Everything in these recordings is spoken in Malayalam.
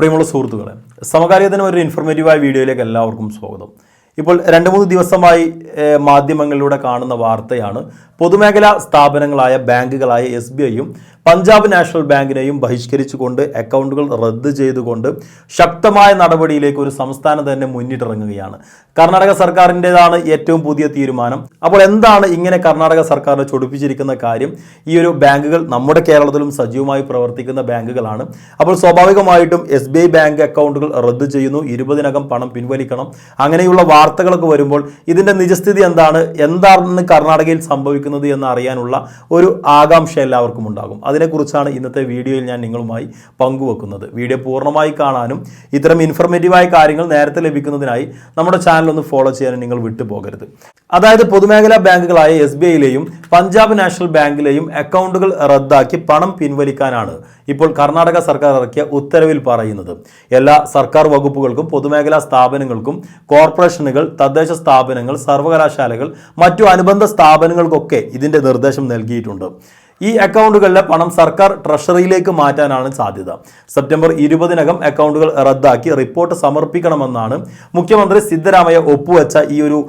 പ്രിയമുള്ള സുഹൃത്തുക്കളെ സമകാലികത്തിന് ഒരു ഇൻഫർമേറ്റീവായ വീഡിയോയിലേക്ക് എല്ലാവർക്കും സ്വാഗതം. ഇപ്പോൾ രണ്ട് മൂന്ന് ദിവസമായി മാധ്യമങ്ങളിലൂടെ കാണുന്ന വാർത്തയാണ്. പൊതുമേഖലാ സ്ഥാപനങ്ങളായ ബാങ്കുകളായ എസ് ബി ഐയും പഞ്ചാബ് നാഷണൽ ബാങ്കിനെയും ബഹിഷ്കരിച്ചുകൊണ്ട് അക്കൗണ്ടുകൾ റദ്ദ് ചെയ്തുകൊണ്ട് ശക്തമായ നടപടിയിലേക്ക് ഒരു സംസ്ഥാനം തന്നെ മുന്നിട്ടിറങ്ങുകയാണ്. കർണാടക സർക്കാരിന്റെതാണ് ഏറ്റവും പുതിയ തീരുമാനം. അപ്പോൾ എന്താണ് ഇങ്ങനെ കർണാടക സർക്കാരിനെ ചൊടിപ്പിച്ചിരിക്കുന്ന കാര്യം? ഈ ഒരു ബാങ്കുകൾ നമ്മുടെ കേരളത്തിലും സജീവമായി പ്രവർത്തിക്കുന്ന ബാങ്കുകളാണ്. അപ്പോൾ സ്വാഭാവികമായിട്ടും എസ് ബാങ്ക് അക്കൗണ്ടുകൾ റദ്ദ് ചെയ്യുന്നു. ഇരുപതിനകം പണം പിൻവലിക്കണം. അങ്ങനെയുള്ള വാർത്തകളൊക്കെ വരുമ്പോൾ ഇതിന്റെ നിജസ്ഥിതി എന്താണ്? എന്താണ് കർണാടകയിൽ സംഭവിക്കുന്നത് എന്ന് അറിയാനുള്ള ഒരു ആകാംക്ഷ എല്ലാവർക്കും ഉണ്ടാകും. അതിനെക്കുറിച്ചാണ് ഇന്നത്തെ വീഡിയോയിൽ ഞാൻ നിങ്ങളുമായി പങ്കുവെക്കുന്നത്. വീഡിയോ പൂർണമായി കാണാനും ഇത്തരം ഇൻഫർമേറ്റീവായ കാര്യങ്ങൾ നേരത്തെ ലഭിക്കുന്നതിനായി നമ്മുടെ ചാനൽ ഒന്ന് ഫോളോ ചെയ്യാനും നിങ്ങൾ വിട്ടുപോകരുത്. അതായത് പൊതുമേഖലാ ബാങ്കുകളായ എസ് ബി ഐയിലെയും പഞ്ചാബ് നാഷണൽ ബാങ്കിലെയും അക്കൗണ്ടുകൾ റദ്ദാക്കി പണം പിൻവലിക്കാനാണ് ഇപ്പോൾ കർണാടക സർക്കാർ ഇറക്കിയ ഉത്തരവിൽ പറയുന്നത്. എല്ലാ സർക്കാർ വകുപ്പുകൾക്കും പൊതുമേഖലാ സ്ഥാപനങ്ങൾക്കും കോർപ്പറേഷനുകൾ തദ്ദേശ സ്ഥാപനങ്ങൾ സർവകലാശാലകൾ മറ്റു അനുബന്ധ സ്ഥാപനങ്ങൾക്കൊക്കെ ഇതിന്റെ നിർദ്ദേശം നൽകിയിട്ടുണ്ട്. ഈ അക്കൗണ്ടുകളിലെ പണം സർക്കാർ ട്രഷറിയിലേക്ക് മാറ്റാനാണ് സാധ്യത. സെപ്റ്റംബർ ഇരുപതിനകം അക്കൗണ്ടുകൾ റദ്ദാക്കി റിപ്പോർട്ട് സമർപ്പിക്കണമെന്നാണ് മുഖ്യമന്ത്രി സിദ്ധരാമയ്യ ഒപ്പുവെച്ച ഈ ഒരു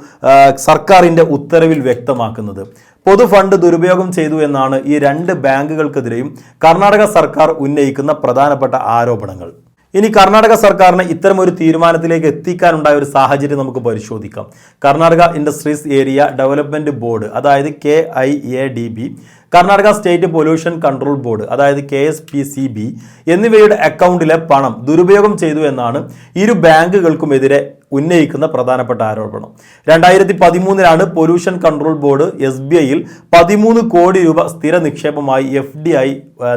സർക്കാരിന്റെ ഉത്തരവിൽ വ്യക്തമാക്കുന്നത്. പൊതു ഫണ്ട് ദുരുപയോഗം ചെയ്തു എന്നാണ് ഈ രണ്ട് ബാങ്കുകൾക്കെതിരെയും കർണാടക സർക്കാർ ഉന്നയിക്കുന്ന പ്രധാനപ്പെട്ട ആരോപണങ്ങൾ. ഇനി കർണാടക സർക്കാരിന് ഇത്തരം ഒരു തീരുമാനത്തിലേക്ക് എത്തിക്കാനുണ്ടായ ഒരു സാഹചര്യം നമുക്ക് പരിശോധിക്കാം. Karnataka industries area development board അതായത് K I A D B Karnataka state pollution control board അതായത് K S P C B എന്നിവയുടെ അക്കൗണ്ടിലെ പണം ദുരുപയോഗം ചെയ്തു എന്നാണ് ഇരു ബാങ്കുകൾക്കുമെതിരെ ഉന്നയിക്കുന്ന പ്രധാനപ്പെട്ട ആരോപണം. രണ്ടായിരത്തി പതിമൂന്നിലാണ് pollution control board S B ഐയിൽ പതിമൂന്ന് കോടി രൂപ സ്ഥിര നിക്ഷേപമായി എഫ് ഡി ഐ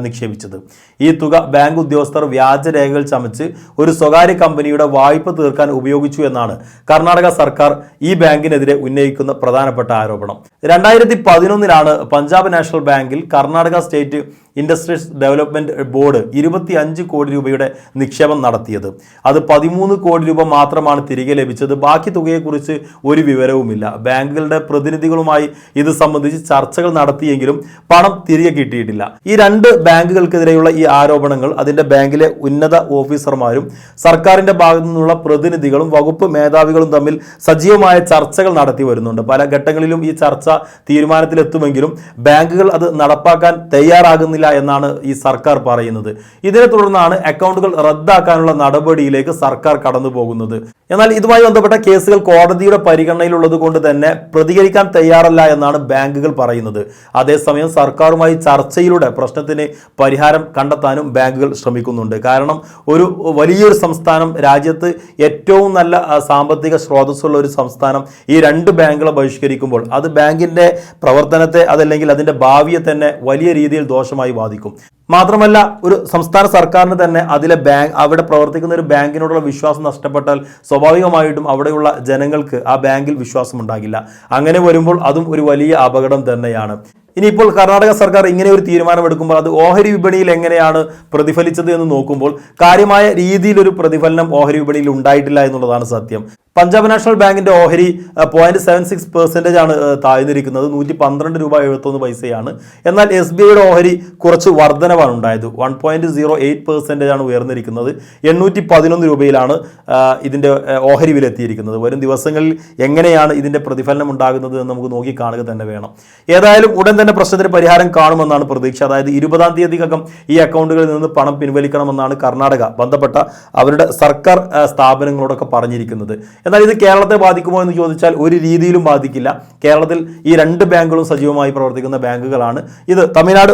നിക്ഷേപിച്ചത്. ഈ തുക ബാങ്ക് ഉദ്യോഗസ്ഥർ വ്യാജരേഖകൾ ചമച്ച് ഒരു സ്വകാര്യ കമ്പനിയുടെ വായ്പ തീർക്കാൻ ഉപയോഗിച്ചു എന്നാണ് കർണാടക സർക്കാർ ഈ ബാങ്കിനെതിരെ ഉന്നയിക്കുന്ന പ്രധാനപ്പെട്ട ആരോപണം. രണ്ടായിരത്തി പതിനൊന്നിലാണ് പഞ്ചാബ് നാഷണൽ ബാങ്കിൽ Karnataka state industries development board ഇരുപത്തി അഞ്ച് കോടി രൂപയുടെ നിക്ഷേപം നടത്തിയത്. അത് പതിമൂന്ന് കോടി രൂപ മാത്രമാണ് തിരികെ ലഭിച്ചത്. ബാക്കി തുകയെക്കുറിച്ച് ഒരു വിവരവുമില്ല. ബാങ്കുകളുടെ പ്രതിനിധികളുമായി ഇത് സംബന്ധിച്ച് ചർച്ചകൾ നടത്തിയെങ്കിലും പണം തിരികെ കിട്ടിയിട്ടില്ല. ഈ രണ്ട് ബാങ്കുകൾക്കെതിരെയുള്ള ഈ ആരോപണങ്ങൾ അതിന്റെ ബാങ്കിലെ ഉന്നത ഓഫീസർമാരും സർക്കാരിന്റെ ഭാഗത്തു നിന്നുള്ള പ്രതിനിധികളും വകുപ്പ് മേധാവികളും തമ്മിൽ സജീവമായ ചർച്ചകൾ നടത്തി വരുന്നുണ്ട്. പല ഘട്ടങ്ങളിലും ഈ ചർച്ച തീരുമാനത്തിലെത്തുമെങ്കിലും ബാങ്കുകൾ അത് നടപ്പാക്കാൻ തയ്യാറാകുന്നില്ല എന്നാണ് ഈ സർക്കാർ പറയുന്നത്. ഇതിനെ തുടർന്നാണ് അക്കൗണ്ടുകൾ റദ്ദാക്കാനുള്ള നടപടിയിലേക്ക് സർക്കാർ കടന്നു പോകുന്നത് എന്നാൽ ഇതുമായി ബന്ധപ്പെട്ട കേസുകൾ കോടതിയുടെ പരിഗണനയിലുള്ളത് കൊണ്ട് തന്നെ പ്രതികരിക്കാൻ തയ്യാറല്ല എന്നാണ് ബാങ്കുകൾ പറയുന്നത്. അതേസമയം സർക്കാരുമായി ചർച്ചയിലൂടെ പ്രശ്നത്തിന് പരിഹാരം കണ്ടെത്താനും ബാങ്കുകൾ ശ്രമിക്കുന്നുണ്ട്. കാരണം ഒരു വലിയൊരു സംസ്ഥാനം രാജ്യത്ത് ഏറ്റവും നല്ല സാമ്പത്തിക സ്രോതസ്സുള്ള ഒരു സംസ്ഥാനം ഈ രണ്ട് ബാങ്കുകളെ ബഹിഷ്കരിക്കുമ്പോൾ അത് ബാങ്കിന്റെ പ്രവർത്തനത്തെ അതല്ലെങ്കിൽ അതിന്റെ ഭാവിയെ തന്നെ വലിയ രീതിയിൽ ദോഷമായി ബാധിക്കും മാത്രമല്ല ഒരു സംസ്ഥാന സർക്കാരിന് തന്നെ അതിലെ ബാങ്ക് അവിടെ പ്രവർത്തിക്കുന്ന ഒരു ബാങ്കിനോടുള്ള വിശ്വാസം നഷ്ടപ്പെട്ടാൽ സ്വാഭാവികമായിട്ടും അവിടെയുള്ള ജനങ്ങൾക്ക് ആ ബാങ്കിൽ വിശ്വാസം ഉണ്ടാകില്ല അങ്ങനെ വരുമ്പോൾ അതും ഒരു വലിയ അപകടം തന്നെയാണ്. ഇനിയിപ്പോൾ കർണാടക സർക്കാർ ഇങ്ങനെ ഒരു തീരുമാനമെടുക്കുമ്പോൾ അത് ഓഹരി വിപണിയിൽ എങ്ങനെയാണ് പ്രതിഫലിച്ചത് എന്ന് നോക്കുമ്പോൾ കാര്യമായ രീതിയിലൊരു പ്രതിഫലനം ഓഹരി വിപണിയിൽ ഉണ്ടായിട്ടില്ല എന്നുള്ളതാണ് സത്യം. പഞ്ചാബ് നാഷണൽ ബാങ്കിന്റെ ഓഹരി പോയിന്റ് സെവൻ സിക്സ് പെർസെന്റേജ് ആണ് താഴ്ന്നിരിക്കുന്നത്. നൂറ്റി പന്ത്രണ്ട് രൂപ എഴുപത്തൊന്ന് പൈസയാണ്. എന്നാൽ എസ് ബി ഐയുടെ ഓഹരി കുറച്ച് വർധനവാണ് ഉണ്ടായത്. One point zero eight percentage ആണ് ഉയർന്നിരിക്കുന്നത്. എണ്ണൂറ്റി പതിനൊന്ന് രൂപയിലാണ് ഇതിന്റെ ഓഹരി വിലെത്തിയിരിക്കുന്നത് വരും ദിവസങ്ങളിൽ എങ്ങനെയാണ് ഇതിന്റെ പ്രതിഫലനം ഉണ്ടാകുന്നത് എന്ന് നമുക്ക് നോക്കി കാണുക തന്നെ വേണം. ഏതായാലും ഉടൻ തന്നെ പ്രശ്നത്തിന് പരിഹാരം കാണുമെന്നാണ് പ്രതീക്ഷ. അതായത് ഇരുപതാം തീയതിക്കകം ഈ അക്കൗണ്ടുകളിൽ നിന്ന് പണം പിൻവലിക്കണമെന്നാണ് കർണാടക ബന്ധപ്പെട്ട അവരുടെ സർക്കാർ സ്ഥാപനങ്ങളോടൊക്കെ പറഞ്ഞിരിക്കുന്നത്. എന്നാൽ ഇത് കേരളത്തെ ബാധിക്കുമോ എന്ന് ചോദിച്ചാൽ ഒരു രീതിയിലും ബാധിക്കില്ല. കേരളത്തിൽ ഈ രണ്ട് ബാങ്കുകളും സജീവമായി പ്രവർത്തിക്കുന്ന ബാങ്കുകളാണ്. ഇത് തമിഴ്നാട്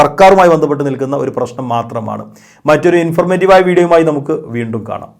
സർക്കാരുമായി ബന്ധപ്പെട്ട് നിൽക്കുന്ന ഒരു പ്രശ്നം മാത്രമാണ്. മറ്റൊരു ഇൻഫർമേറ്റീവായ വീഡിയോയുമായി നമുക്ക് വീണ്ടും കാണാം.